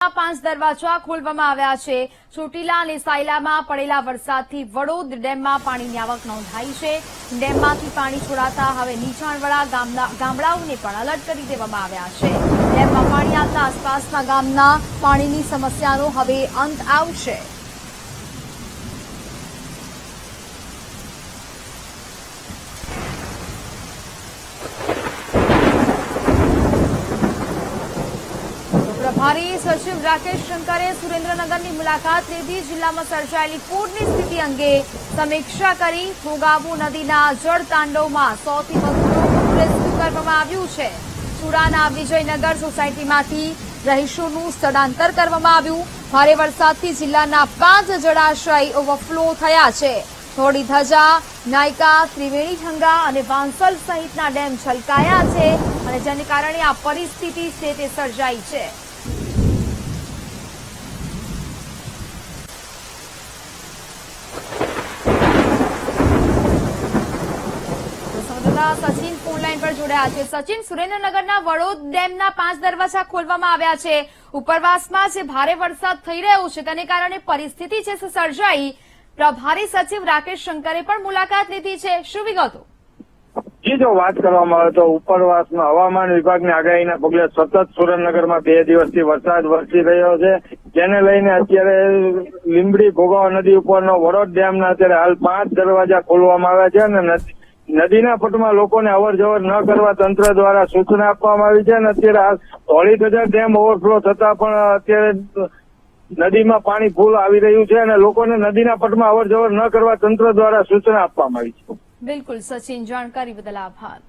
પાંચ દરવાજા ખોલવામાં આવ્યા છે. ચોટીલા અને સાયલામાં પડેલા વરસાદથી વડોદ ડેમમાં પાણીની આવક નોંધાઈ છે. ડેમમાંથી પાણી છોડાતા હવે નીચાણવાળા ગામડાઓને પણ એલર્ટ કરી દેવામાં આવ્યા છે. ડેમમાં પાણી આવતા આસપાસના ગામના પાણીની સમસ્યાનો હવે અંત આવશે. પ્રભારી સચિવ રાકેશ શંકરે સુરેન્દ્રનગરની મુલાકાત લીધી. જિલ્લામાં સર્જાયેલી પૂરની સ્થિતિ અંગે સમીક્ષા કરી. ભોગાવો નદીના જળતાંડવમાં સૌથી વધુ લોકોનું રેસ્ક્યુ કરવામાં આવ્યું છે. સુરાના વિજયનગર સોસાયટીમાંથી રહીશોનું સ્થળાંતર કરવામાં આવ્યું. ભારે વરસાદથી જિલ્લાના પાંચ જળાશય ઓવરફ્લો થયા છે. થોડી ધજા નાયકા, ત્રિવેણી ઠંગા અને વાંસલ સહિતના ડેમ છલકાયા છે અને જેને કારણે આ પરિસ્થિતિ છે તે સર્જાઈ છે. સંવાદદાતા સચિન ફોનલાઈન પર જોડાયા છે. સચિન સુરેન્દ્રનગરના વડોદ ડેમના પાંચ દરવાજા ખોલવામાં આવ્યા છે. ઉપરવાસમાં જે ભારે વરસાદ થઈ રહ્યો છે તેને કારણે પરિસ્થિતિ છે સર્જાઈ. પ્રભારી સચિવ રાકેશ શંકરે પણ મુલાકાત લીધી છે. શું વિગતો? જી, જો વાત કરવામાં આવે તો ઉપરવાસમાં હવામાન વિભાગની આગાહીના પગલે સતત સુરેન્દ્રનગરમાં બે દિવસથી વરસાદ વરસી રહ્યો છે. જેને લઈને અત્યારે લીંબડી ભોગાવા નદી ઉપરનો વડોદ ડેમના અત્યારે હાલ પાંચ દરવાજા ખોલવામાં આવ્યા છે અને નદી- નદીના પટમાં લોકોને અવર જવર ન કરવા તંત્ર દ્વારા સૂચના આપવામાં આવી છે અને અત્યારે હોળી ધજા ડેમ ઓવરફ્લો થતા પણ અત્યારે નદીમાં પાણી ફૂલ આવી રહ્યું છે અને લોકોને નદીના પટમાં અવર જવર ન કરવા તંત્ર દ્વારા સૂચના આપવામાં આવી છે. બિલકુલ, સચિન, જાણકારી બદલ આભાર.